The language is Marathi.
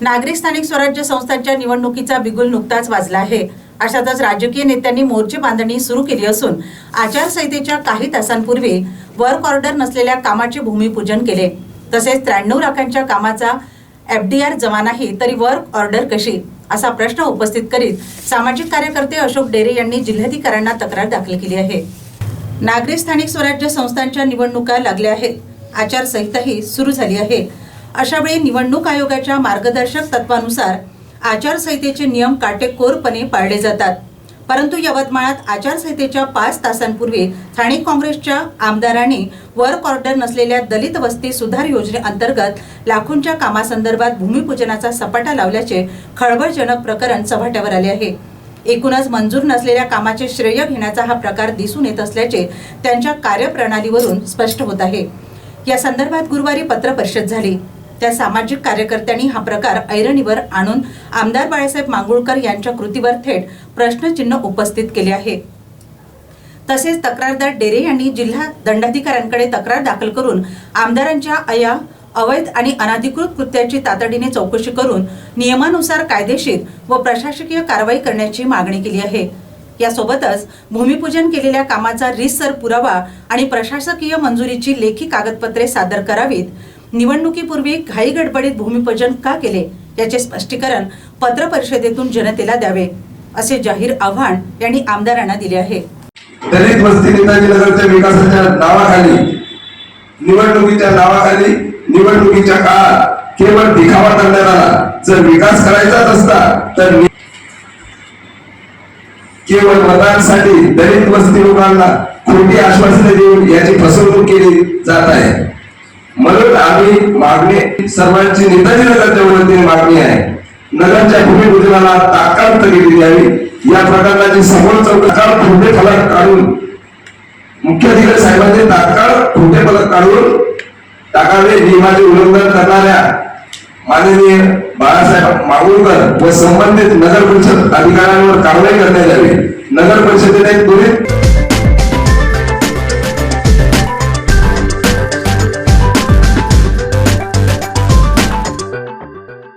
नागरिक स्थानिक स्वराज्य संस्थांच्या निवडणुकीचा बिगुल नुकताच वाजला आहे. अशातच राजकीय नेत्यांनी मोर्चे बांधणी सुरू केली असून आचारसंहितेच्या काही तासांपूर्वी वर्क ऑर्डर नसलेल्या कामाचे भूमिपूजन केले. तसेच त्र्याण्णव लाखांच्या कामाचा एफडीआर जमा नाही तरी वर्क ऑर्डर कशी? असा प्रश्न उपस्थित करीत सामाजिक कार्यकर्ते अशोक डेरे यांनी जिल्हाधिकाऱ्यांना तक्रार दाखल केली आहे. नागरिक स्थानिक स्वराज्य संस्थांच्या निवडणुका लागल्या आहेत. आचारसंहिताही सुरू झाली आहे. अशावेळी निवडणूक आयोगाच्या मार्गदर्शक तत्वानुसार आचारसंहितेचे नियम काटेकोरपणे पाळले जातात. परंतु यवतमाळात आचारसंहितेच्या पाच तासांपूर्वी स्थानिक काँग्रेसच्या आमदाराने वर्क ऑर्डर नसलेल्या दलित वस्ती सुधार योजनेअंतर्गत लाखोंच्या कामासंदर्भात भूमिपूजनाचा सपाटा लावल्याचे खळबळजनक प्रकरण चव्हाट्यावर आले आहे. एकूणच मंजूर नसलेल्या कामाचे श्रेय घेण्याचा हा प्रकार दिसून येत असल्याचे त्यांच्या कार्यप्रणालीवरून स्पष्ट होत आहे. या संदर्भात गुरुवारी पत्रपरिषद झाली. त्या सामाजिक कार्यकर्त्यांनी हा प्रकार ऐरणीवर आणून आमदार बाळासाहेब मांगुळकर यांच्या कृतीवर थेट प्रश्नचिन्ह उपस्थित केले आहे. तसेच तक्रारदार डेरे यांनी जिल्हा दंडाधिकाऱ्यांकडे तक्रार दाखल करून आमदारांच्या अया अवैध आणि अनधिकृत कृत्याची तातडीने चौकशी करून नियमानुसार कायदेशीर व प्रशासकीय कारवाई करण्याची मागणी केली आहे. यासोबतच भूमिपूजन केलेल्या कामाचा रीसर पुरावा आणि प्रशासकीय मंजुरीची लेखी कागदपत्रे सादर करावीत निवडणुकीपूर्वी घाई गडबडीत भूमिपूजन का केले? याचे स्पष्टीकरण पत्र परिषदेतून जनतेला द्यावे असे जाहीर आव्हान यांनी आमदारांना दिले आहे. दलित वस्ती नेताजी नगरच्या विकासाच्या नावाखाली निवडणुकीच्या नावाखाली निवडणुकीच्या काळात केवळ दिखावा करण्यात जर विकास करायचाच असता तर केवळ मतांसाठी दलित वस्ती लोकांना खोटी आश्वासने देऊन याची फसवणूक केली जात आहे? ही मागणी सर्वांची नेताजी नगरच्या वतीने मागणी आहे. नगरच्या भूमिपूजनाला तात्काळ स्थगिती द्यावी. या प्रकरणाची समोर चौकशी खोटे फलक काढून मुख्याधिकारी साहेबांनी तात्काळ खोटे फलक काढून टाकावे. नियमाचे उल्लंघन करणाऱ्या माननीय बाळासाहेब मागुळकर व संबंधित नगर परिषद अधिकाऱ्यांवर कारवाई करण्यात यावी. नगर परिषदेने त्वरित